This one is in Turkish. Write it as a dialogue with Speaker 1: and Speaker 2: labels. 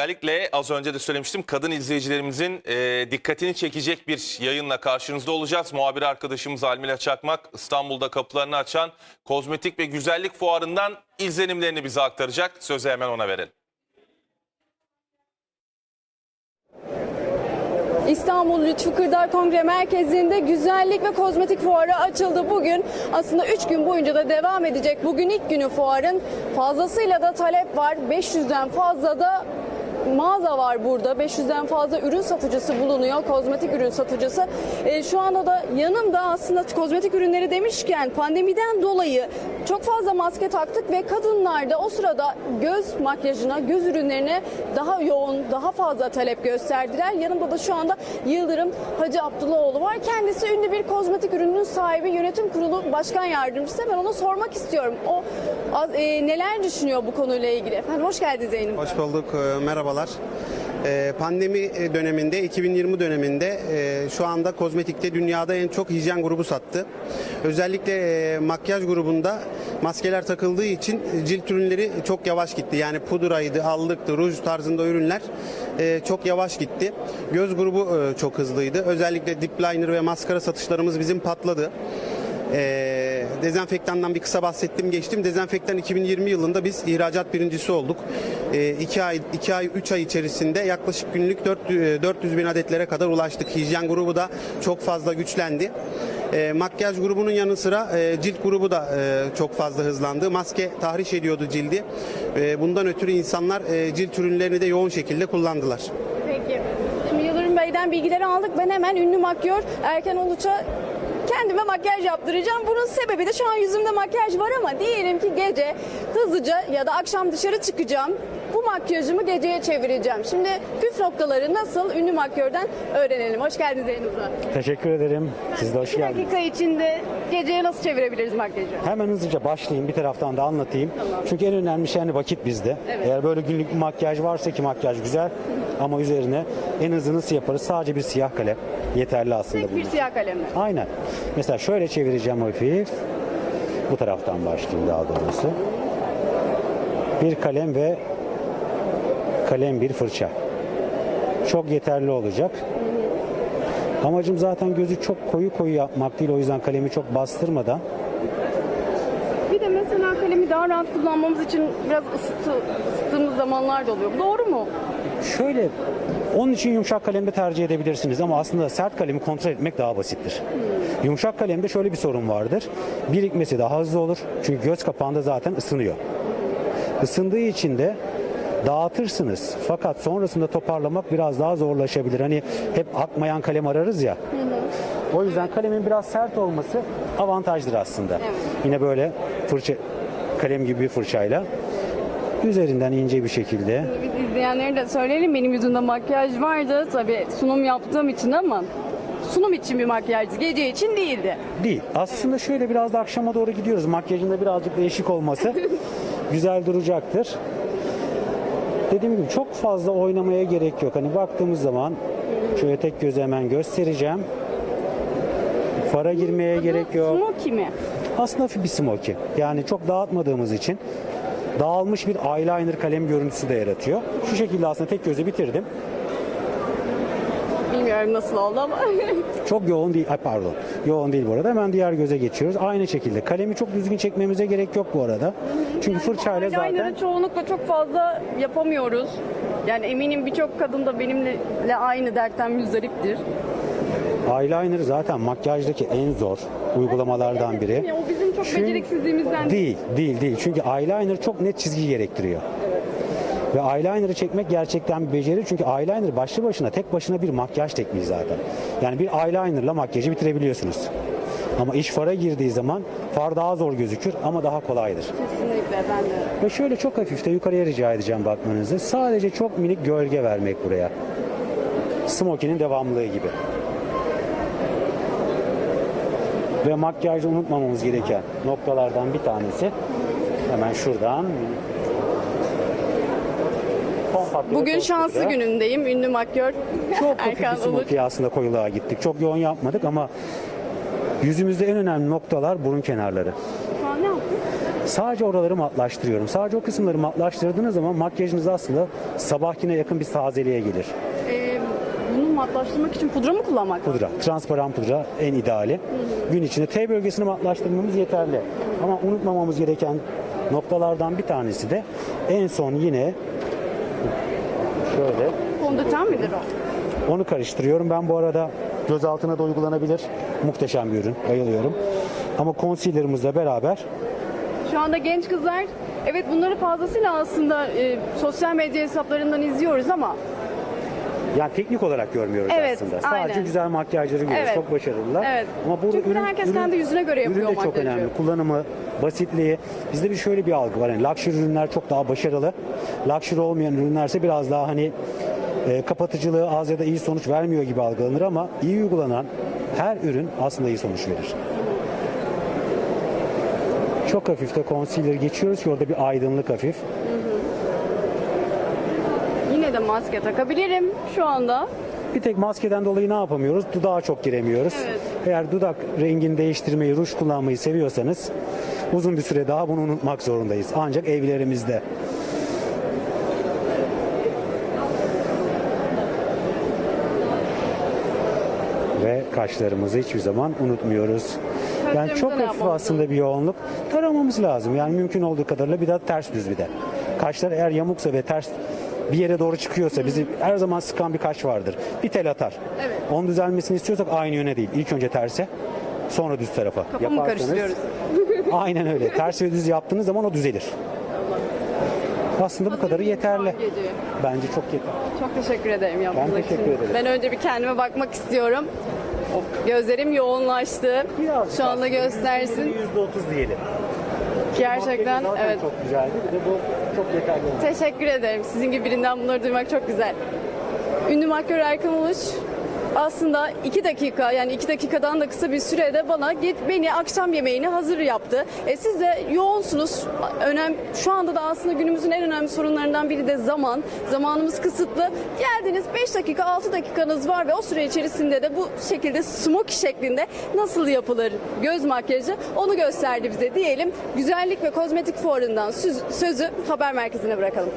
Speaker 1: Özellikle az önce de söylemiştim kadın izleyicilerimizin e, dikkatini çekecek bir yayınla karşınızda olacağız. Muhabir arkadaşımız Almila Çakmak İstanbul'da kapılarını açan kozmetik ve güzellik fuarından izlenimlerini bize aktaracak. Sözü hemen ona verelim.
Speaker 2: İstanbul Çukurdar Kongre Merkezi'nde güzellik ve kozmetik fuarı açıldı bugün. Aslında 3 gün boyunca da devam edecek. Bugün ilk günü fuarın. Fazlasıyla da talep var. 500'den fazla da mağaza var burada. 500'den fazla ürün satıcısı bulunuyor. Kozmetik ürün satıcısı. E, şu anda da yanımda aslında kozmetik ürünleri demişken pandemiden dolayı çok fazla maske taktık ve kadınlar da o sırada göz makyajına, göz ürünlerine daha yoğun, daha fazla talep gösterdiler. Yanımda da şu anda Yıldırım Hacı Abdullahoğlu var. Kendisi ünlü bir kozmetik ürünün sahibi, yönetim kurulu başkan yardımcısı. Ben ona sormak istiyorum. O e, neler düşünüyor bu konuyla ilgili? Efendim hoş geldiniz Zeynep.
Speaker 3: Hoş bulduk, e, merhabalar. E, Pandemi e, döneminde, 2020 döneminde e, şu anda kozmetikte dünyada en çok hijyen grubu sattı. Özellikle e, makyaj grubunda maskeler takıldığı için cilt ürünleri çok yavaş gitti. Yani pudraydı, allıktı, ruj tarzında ürünler çok yavaş gitti. Göz grubu çok hızlıydı. Özellikle dip liner ve maskara satışlarımız bizim patladı. Ee, dezenfektandan bir kısa bahsettim geçtim. Dezenfektan 2020 yılında biz ihracat birincisi olduk. 2 ay 2 ay 3 ay içerisinde yaklaşık günlük 400, 400 bin adetlere kadar ulaştık. Hijyen grubu da çok fazla güçlendi. Ee, makyaj grubunun yanı sıra e, cilt grubu da e, çok fazla hızlandı. Maske tahriş ediyordu cildi. E, bundan ötürü insanlar e, cilt ürünlerini de yoğun şekilde kullandılar.
Speaker 2: Peki. Şimdi Yıldırım Bey'den bilgileri aldık. Ben hemen ünlü makyör Erken Uluç'a kendime makyaj yaptıracağım. Bunun sebebi de şu an yüzümde makyaj var ama diyelim ki gece hızlıca ya da akşam dışarı çıkacağım. Bu makyajımı geceye çevireceğim. Şimdi püf noktaları nasıl ünlü makyörden öğrenelim. Hoş geldiniz yayınımıza.
Speaker 4: Teşekkür ederim. Siz de hoş
Speaker 2: 2
Speaker 4: geldiniz.
Speaker 2: dakika içinde geceye nasıl çevirebiliriz makyajı?
Speaker 4: Hemen hızlıca başlayayım bir taraftan da anlatayım. Çünkü en önemli şey hani vakit bizde. Eğer böyle günlük bir makyaj varsa ki makyaj güzel ama üzerine en hızlı nasıl yaparız? Sadece bir siyah kalem yeterli aslında
Speaker 2: Tek bir
Speaker 4: bunun.
Speaker 2: siyah kalemle.
Speaker 4: Aynen. Mesela şöyle çevireceğim hafif. Bu taraftan başlayayım daha doğrusu. Bir kalem ve kalem bir fırça. Çok yeterli olacak. Amacım zaten gözü çok koyu koyu yapmak değil. O yüzden kalemi çok bastırmadan
Speaker 2: Bir de mesela kalemi daha rahat kullanmamız için biraz ısıtı, ısıttığımız zamanlar da oluyor. Doğru mu?
Speaker 4: Şöyle onun için yumuşak kalemde tercih edebilirsiniz ama aslında sert kalemi kontrol etmek daha basittir. Yumuşak kalemde şöyle bir sorun vardır. Birikmesi daha hızlı olur. Çünkü göz kapağında zaten ısınıyor. Isındığı için de dağıtırsınız. Fakat sonrasında toparlamak biraz daha zorlaşabilir. Hani hep akmayan kalem ararız ya. O yüzden kalemin biraz sert olması avantajdır aslında. Yine böyle fırça kalem gibi bir fırçayla üzerinden ince bir şekilde
Speaker 2: Biz izleyenlere de söyleyelim benim yüzümde makyaj vardı. Tabii sunum yaptığım için ama sunum için bir makyajdı. Gece için değildi.
Speaker 4: Değil. Aslında şöyle biraz da akşama doğru gidiyoruz. Makyajında birazcık değişik olması güzel duracaktır. Dediğim gibi çok fazla oynamaya gerek yok. Hani baktığımız zaman şöyle tek gözü hemen göstereceğim. Fara girmeye gerek yok.
Speaker 2: Smoky mi?
Speaker 4: Aslında bir smoky. Yani çok dağıtmadığımız için dağılmış bir eyeliner kalem görüntüsü de yaratıyor. Şu şekilde aslında tek gözü bitirdim.
Speaker 2: Bilmiyorum nasıl oldu ama.
Speaker 4: Çok yoğun değil, ay pardon. Yoğun değil bu arada. Hemen diğer göze geçiyoruz. Aynı şekilde. Kalemi çok düzgün çekmemize gerek yok bu arada. Çünkü fırçayla
Speaker 2: Eyeliner'ı
Speaker 4: zaten
Speaker 2: çoğunlukla çok fazla yapamıyoruz. Yani eminim birçok kadın da benimle aynı dertten müzdariptir.
Speaker 4: eyeliner zaten makyajdaki en zor uygulamalardan biri.
Speaker 2: O bizim çok
Speaker 4: Çünkü-
Speaker 2: beceriksizliğimizden değil.
Speaker 4: Değil, değil. Çünkü eyeliner çok net çizgi gerektiriyor. Ve eyeliner'ı çekmek gerçekten bir beceri. Çünkü eyeliner başlı başına, tek başına bir makyaj tekniği zaten. Yani bir eyeliner'la makyajı bitirebiliyorsunuz. Ama iş fara girdiği zaman far daha zor gözükür ama daha kolaydır.
Speaker 2: Kesinlikle ben de.
Speaker 4: Ve şöyle çok hafif de yukarıya rica edeceğim bakmanızı. Sadece çok minik gölge vermek buraya. Smoky'nin devamlılığı gibi. Ve makyajda unutmamamız gereken noktalardan bir tanesi. Hemen şuradan.
Speaker 2: Bugün şanslı günündeyim. Ünlü makyör
Speaker 4: Çok
Speaker 2: Erkan Uluç.
Speaker 4: smoky aslında koyuluğa gittik. Çok yoğun yapmadık ama yüzümüzde en önemli noktalar burun kenarları.
Speaker 2: Şu an ne?
Speaker 4: Sadece oraları matlaştırıyorum. Sadece o kısımları matlaştırdığınız zaman makyajınız aslında sabahkine yakın bir tazeliğe gelir.
Speaker 2: Matlaştırmak için pudra mı kullanmak?
Speaker 4: Pudra, transparan pudra en ideali. Gün içinde T bölgesini matlaştırmamız yeterli. Ama unutmamamız gereken noktalardan bir tanesi de en son yine şöyle
Speaker 2: Fondöten midir o?
Speaker 4: onu karıştırıyorum. Ben bu arada göz altına da uygulanabilir. Muhteşem bir ürün. Bayılıyorum. Ama concealer'ımızla beraber
Speaker 2: Şu anda genç kızlar evet bunları fazlasıyla aslında e, sosyal medya hesaplarından izliyoruz ama
Speaker 4: yani teknik olarak görmüyoruz
Speaker 2: Evet,
Speaker 4: aslında. Sadece
Speaker 2: aynen.
Speaker 4: güzel makyajları görüyoruz.
Speaker 2: Evet.
Speaker 4: Çok başarılılar.
Speaker 2: Evet.
Speaker 4: Ama burada
Speaker 2: Çünkü herkes kendi yüzüne göre yapıyor
Speaker 4: Ürün de çok
Speaker 2: makyajı.
Speaker 4: önemli. Kullanımı, basitliği. Bizde bir şöyle bir algı var. Yani luxury ürünler çok daha başarılı. Luxury olmayan ürünlerse biraz daha hani e, kapatıcılığı az ya da iyi sonuç vermiyor gibi algılanır ama iyi uygulanan her ürün aslında iyi sonuç verir. Çok hafif de concealer geçiyoruz ki orada bir aydınlık hafif.
Speaker 2: De maske takabilirim şu anda.
Speaker 4: Bir tek maskeden dolayı ne yapamıyoruz? Dudağa çok giremiyoruz.
Speaker 2: Evet.
Speaker 4: Eğer dudak rengini değiştirmeyi, ruj kullanmayı seviyorsanız uzun bir süre daha bunu unutmak zorundayız. Ancak evlerimizde. Ve kaşlarımızı hiçbir zaman unutmuyoruz. Yani çok hafif aslında bir yoğunluk. Taramamız lazım. Yani mümkün olduğu kadarıyla bir daha ters düz bir de. Kaşlar eğer yamuksa ve ters bir yere doğru çıkıyorsa bizi her zaman sıkan bir kaş vardır. Bir tel atar.
Speaker 2: Evet.
Speaker 4: Onun düzelmesini istiyorsak aynı yöne değil. İlk önce terse sonra düz tarafa.
Speaker 2: Kafamı
Speaker 4: Yaparsanız-
Speaker 2: karıştırıyoruz.
Speaker 4: Aynen öyle. Ters ve düz yaptığınız zaman o düzelir. Aslında bu kadarı yeterli. Bence çok yeter.
Speaker 2: Çok teşekkür ederim yaptığınız
Speaker 4: Ben teşekkür
Speaker 2: için.
Speaker 4: ederim.
Speaker 2: Ben önce bir kendime bakmak istiyorum. Gözlerim yoğunlaştı. Şu anda göstersin.
Speaker 4: %30 diyelim.
Speaker 2: Gerçekten
Speaker 4: Makyajı zaten
Speaker 2: evet.
Speaker 4: çok güzeldi. Bir de bu çok yeterli. oldu.
Speaker 2: Teşekkür ederim. Sizin gibi birinden bunları duymak çok güzel. Ünlü makyör Erkan Uluç aslında iki dakika yani iki dakikadan da kısa bir sürede bana git beni akşam yemeğini hazır yaptı. E siz de yoğunsunuz. Önem şu anda da aslında günümüzün en önemli sorunlarından biri de zaman. Zamanımız kısıtlı. Geldiniz 5 dakika 6 dakikanız var ve o süre içerisinde de bu şekilde smoky şeklinde nasıl yapılır göz makyajı onu gösterdi bize diyelim. Güzellik ve kozmetik fuarından söz- sözü haber merkezine bırakalım.